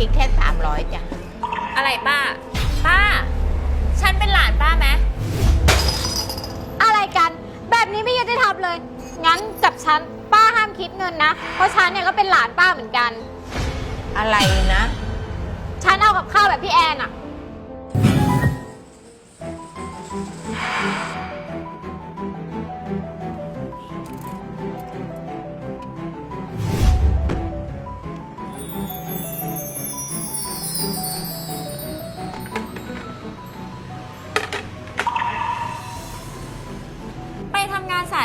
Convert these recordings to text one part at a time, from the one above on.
คิดแค่สามร้อยจ้ะ อะไรป้า ป้า ฉันเป็นหลานป้าไหมอะไรกัน แบบนี้ไม่ยุติธรรมเลย งั้นกับฉันป้าห้ามคิดเงินนะ เพราะฉันเนี่ยก็เป็นหลานป้าเหมือนกัน อะไรนะ ฉันเอากับข้าวแบบพี่แอนอะ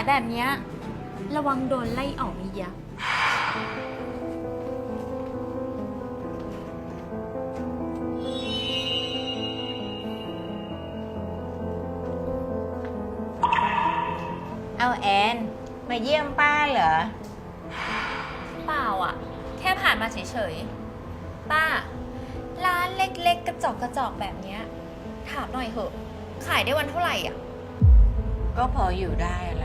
แบบเนี้ยระวังโดนไล่ออกมียะเอาแอน มาเยี่ยมป้าเหรอ เปล่าอะแค่ผ่านมาเฉยๆ ป้า ร้านเล็กๆ กระจอกกระจอกแบบเนี้ยถามหน่อยเหอะ ขายได้วันเท่าไหร่อะก็พออยู่ได้ละจ้ะ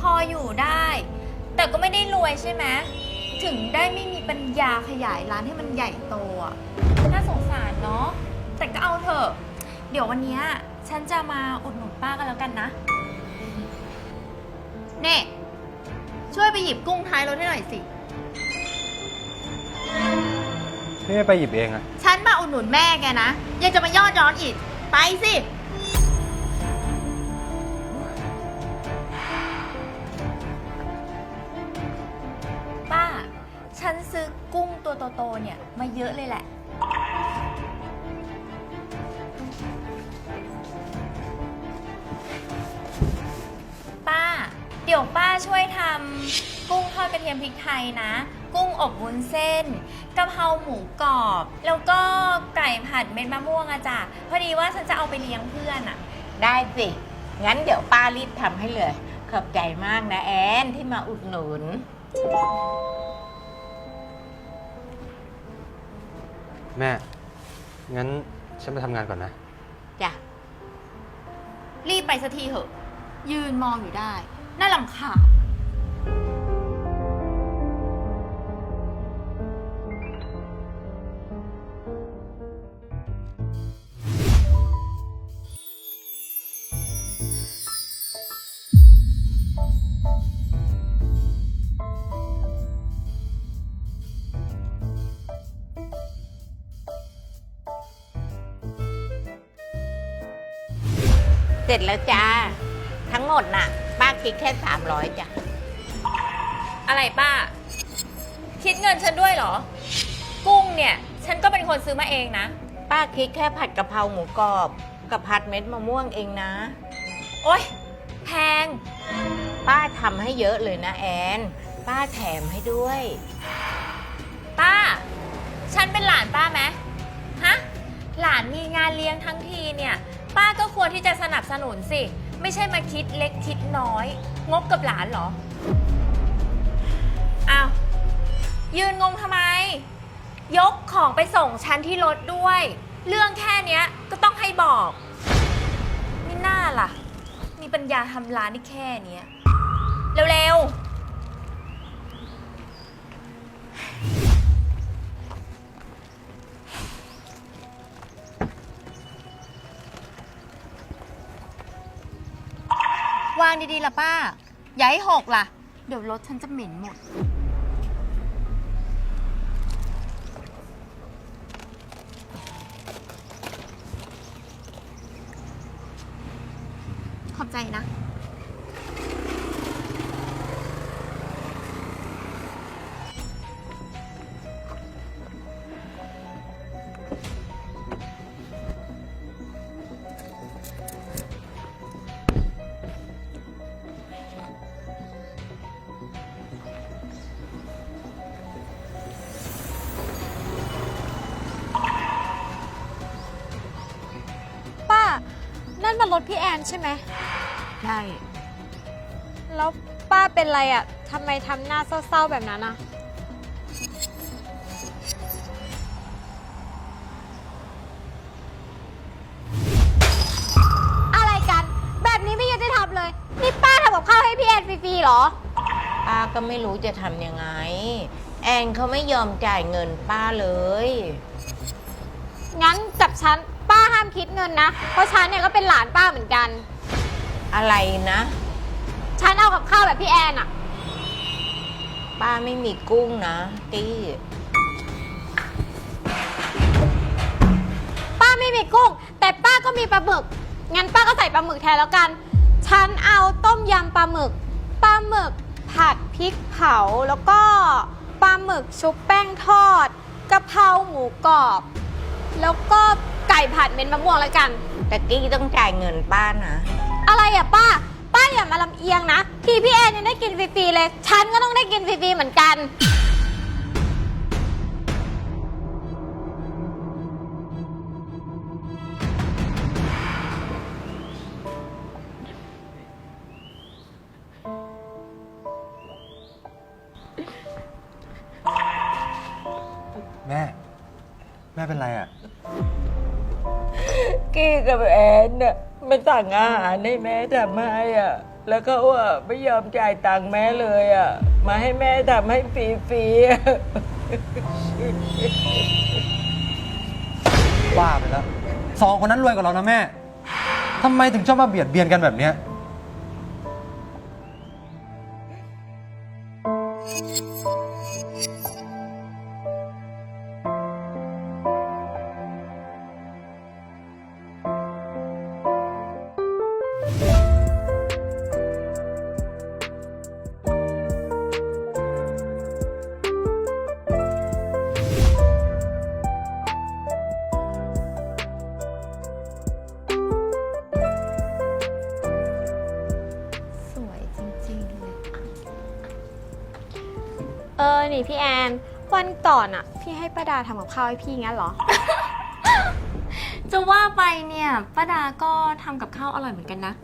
พออยู่ได้ แต่ก็ไม่ได้รวยใช่ไหมถึงได้ไม่มีปัญญาขยายร้านให้มันใหญ่โตอะน่าสงสารเนาะแต่ก็เอาเถอะ เดี๋ยววันเนี้ยฉันจะมาอุดหนุนป้ากันแล้วกันนะเน่ช่วยไปหยิบกุ้งท้ายรถให้หน่อยสิ พี่ไม่ไปหยิบเองอะฉันมาอุดหนุนแม่แกนะ ยังจะมายอดย้อนอีก ไปสิ ตัวโตๆเนี่ยมาเยอะเลยแหละ ป้า เดี๋ยวป้าช่วยทำกุ้งทอดกระเทียมพริกไทยนะ กุ้งอบวุ้นเส้นกะเพราหมูกรอบ แล้วก็ไก่ผัดเม็ดมะม่วงอะจ้ะพอดีว่าฉันจะเอาไปเลี้ยงเพื่อนอะได้สิ งั้นเดี๋ยวป้ารีบทำให้เลย ขอบใจมากนะแอนที่มาอุดหนุน แม่ งั้นฉันไปทำงานก่อนนะ จ้ะรีบไปสักทีเหอะ ยืนมองอยู่ได้ น่าลำคาญ เสร็จแล้วจ้า ทั้งหมดน่ะ ป้าคิดแค่สามร้อยจ้ะ อะไรป้า คิดเงินฉันด้วยเหรอ กุ้งเนี่ย ฉันก็เป็นคนซื้อมาเองนะ ป้าคิดแค่ผัดกะเพราหมูกรอบกับผัดเม็ดมะม่วงเองนะ โอ๊ย แพง ป้าทำให้เยอะเลยนะแอน ป้าแถมให้ด้วย ป้า ฉันเป็นหลานป้าไหมฮะ หลานมีงานเลี้ยงทั้งทีเนี่ยป้าก็ ควรที่จะสนับสนุนสิ ไม่ใช่มาคิดเล็กคิดน้อย งกกับหลานเหรอ อ้าว ยืนงงทำไม ยกของไปส่งฉันที่รถด้วย เรื่องแค่เนี้ยก็ต้องให้บอกนี่น่าล่ะ มีปัญญาทำร้านนี่แค่เนี้ยเร็วๆ ดีๆล่ะป้า อย่าให้หกล่ะ เดี๋ยวรถฉันจะเหม็นหมด ขอบใจนะ มันรถพี่แอนใช่ไหม ใช่ แล้วป้าเป็นไรอะทำไมทำหน้าเศร้าๆแบบนั้นอะอะไรกัน แบบนี้ไม่ยุติธรรมเลย นี่ป้าทำกับข้าวให้พี่แอนฟรีๆเหรอ ป้าก็ไม่รู้จะทำยังไง แอนเขาไม่ยอมจ่ายเงินป้าเลย งั้นกับฉันป้า ห้ามคิดเงินนะ เพราะฉันเนี่ยก็เป็นหลานป้าเหมือนกัน อะไรนะ ฉันเอากับข้าวแบบพี่แอนอะป้าไม่มีกุ้งนะตี้ป้าไม่มีกุ้ง แต่ป้าก็มีปลาหมึก งั้นป้าก็ใส่ปลาหมึกแทนแล้วกัน ฉันเอาต้มยำปลาหมึก ปลาหมึกผัดพริกเผา แล้วก็ปลาหมึกชุบแป้งทอดกะเพราหมูกรอบ แล้วก็ ไก่ผัดเม็ดมะม่วงแล้วกัน แต่กี้ต้องจ่ายเงินป้านะ อะไรอะป้า ป้าอย่ามาลำเอียงนะ ที่พี่แอนยังได้กินฟรีๆเลย ฉันก็ต้องได้กินฟรีๆเหมือนกัน แม่ แม่เป็นไรอะ กี้กับแอนน่ะมันสั่งอาหารให้แม่ทำให้อะ แล้วก็ว่าไม่ยอมจ่ายตังค์แม่เลยอะ มาให้แม่ทำให้ฟรีๆอะบ้าไปแล้วสองคนนั้นรวยกว่าเรานะแม่ทำไมถึงชอบมาเบียดเบียนกันแบบเนี้ย นี่พี่แอน วันก่อนอะพี่ให้ป้าดาทำกับข้าวให้พี่งั้นเหรอ จะว่าไปเนี่ยป้าดาก็ทำกับข้าวอร่อยเหมือนกันนะ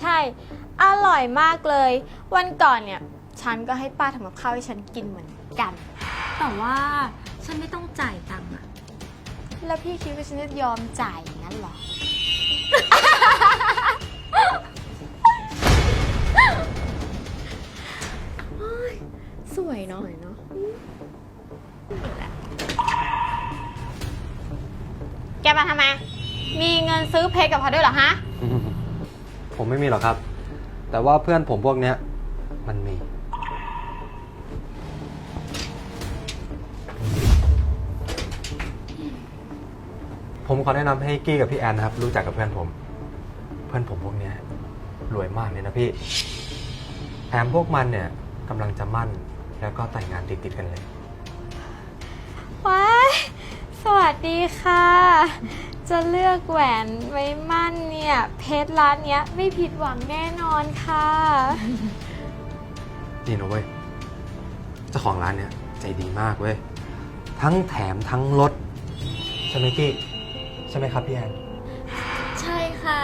ใช่ อร่อยมากเลย วันก่อนเนี่ย ฉันก็ให้ป้าทำกับข้าวให้ฉันกินเหมือนกัน แต่ว่าฉันไม่ต้องจ่ายตังค์อะแล้วพี่คิดว่าฉันจะยอมจ่ายอย่างนั้นเหรอ สวยเนาะแกมาทำไม มีเงินซื้อเพชรกับเขาด้วยเหรอฮะ ผมไม่มีหรอกครับ แต่ว่าเพื่อนผมพวกเนี้ย มันมี ผมขอแนะนำให้กี้กับพี่แอนนะครับ รู้จักกับเพื่อนผม เพื่อนผมพวกเนี้ยรวยมากเลยนะพี่แถมพวกมันเนี่ยกำลังจะมั่น แล้วก็แต่งงานติดๆกันเลย ว้ายสวัสดีค่ะ จะเลือกแหวนไว้มั่นเนี่ย เพชรร้านเนี้ยไม่ผิดหวังแน่นอนค่ะ นี่นะเว้ย เจ้าของร้านเนี่ยใจดีมากเว้ย ทั้งแถมทั้งลด ใช่ไหมกี้ใช่ไหมครับพี่แอน ใช่ค่ะ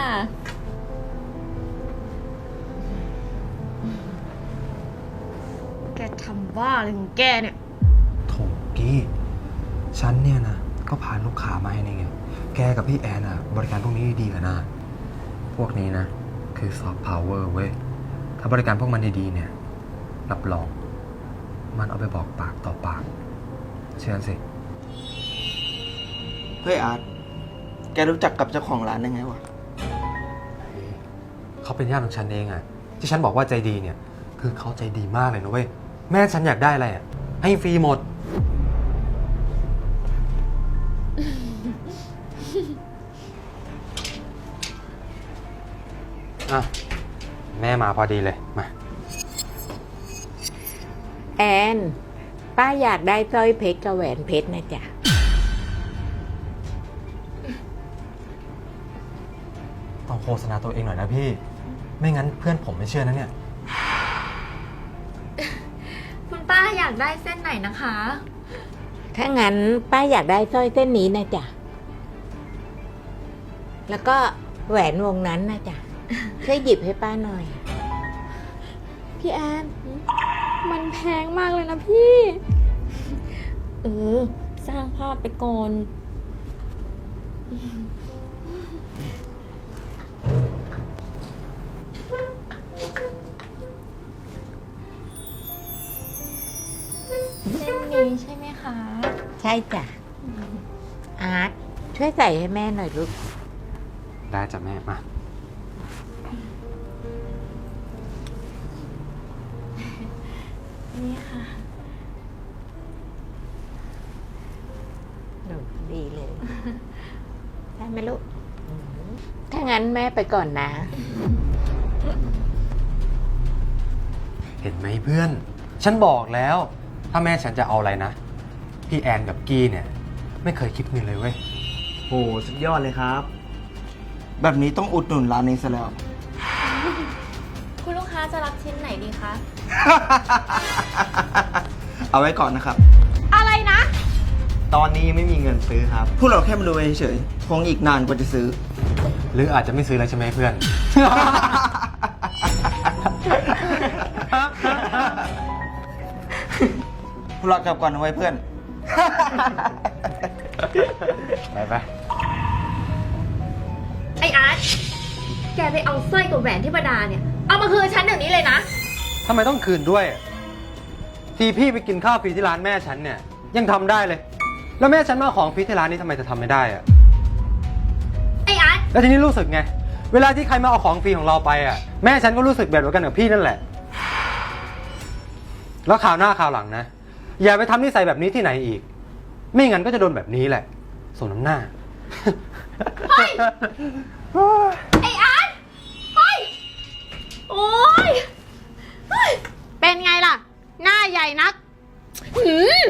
ทำบ้าอะไรของแกเนี่ย โถกี้ ฉันเนี่ยนะ ก็พาลูกค้ามาให้นี่ไง แกกับพี่แอนอะบริการพวกนี้ดีกันนะ พวกนี้นะ คือซอฟต์พาวเวอร์เว้ย ถ้าบริการพวกมันดีๆเนี่ย รับรอง มันเอาไปบอกปากต่อปาก เชื่อสิเฮ้ยอาร์ตแกรู้จักกับเจ้าของร้านได้ไงวะ เขาเป็นญาติของฉันเองอะที่ฉันบอกว่าใจดีเนี่ย คือเขาใจดีมากเลยนะเว้ย แม่ฉันอยากได้อะไรอะให้ฟรีหมด อะ แม่มาพอดีเลย มา แอน ป้าอยากได้สร้อยเพชรกับแหวนเพชรนะจ๊ะ ต้องโฆษณาตัวเองหน่อยนะพี่ ไม่งั้นเพื่อนผมไม่เชื่อนะเนี่ยาอยากได้เส้นไหนนะคะ ถ้างั้นป้าอยากได้สร้อยเส้นนี้นะจ๊ะ แล้วก็แหวนวงนั้นนะจ๊ะ ช่วยหยิบให้ป้าหน่อย พี่แอน มันแพงมากเลยนะพี่ เออ สร้างภาพไปก่อน นนี้ใช่ไหมคะ ใช่จ้ะ อาร์ตช่วยใส่ให้แม่หน่อยลูก ได้จ้ะแม่มา นี่ค่ะหนูดีเลย ได้ไหมลูกอืมถ้างั้นแม่ไปก่อนนะ เห็นไหมเพื่อน ฉันบอกแล้ว ถ้าแม่ฉันจะเอาอะไรนะ พี่แอนกับกี้เนี่ย ไม่เคยคิดเงินเลยเว้ย โหสุดยอดเลยครับ แบบนี้ต้องอุดหนุนร้านนี้ซะแล้ว คุณลูกค้าจะรับชิ้นไหนดีคะ เอาไว้ก่อนนะครับ อะไรนะ ตอนนี้ยังไม่มีเงินซื้อครับ พวกเราแค่มาดูเฉยๆคงอีกนานกว่าจะซื้อ หรืออาจจะไม่ซื้อแล้วใช่ไหมเพื่อน พวกเรากลับก่อนเอาไว้เพื่อน ไปไปไออาร์ตแกไปเอาสร้อยกับแหวนที่ประดาเนี่ย เอามาคืนฉันเดี๋ยวนี้เลยนะ ทำไมต้องคืนด้วย ทีพี่ไปกินข้าวฟรีที่ร้านแม่ฉันเนี่ย ยังทำได้เลย แล้วแม่ฉันมาเอาของฟรีที่ร้านนี้ทำไมจะทำไม่ได้อะไออาร์ตแล้วทีนี้รู้สึกไง เวลาที่ใครมาเอาของฟรีของเราไปอะแม่ฉันก็รู้สึกแบบเดียวกันกับพี่นั่นแหละ แล้วข่าวหน้าข่าวหลังนะ อย่าไปทำนิสัยแบบนี้ที่ไหนอีก ไม่งั้นก็จะโดนแบบนี้แหละสมน้ำหน้า เฮ้ย ไออาร์ตเฮ้ย โอ๊ยเป็นไงล่ะ หน้าใหญ่นัก หืม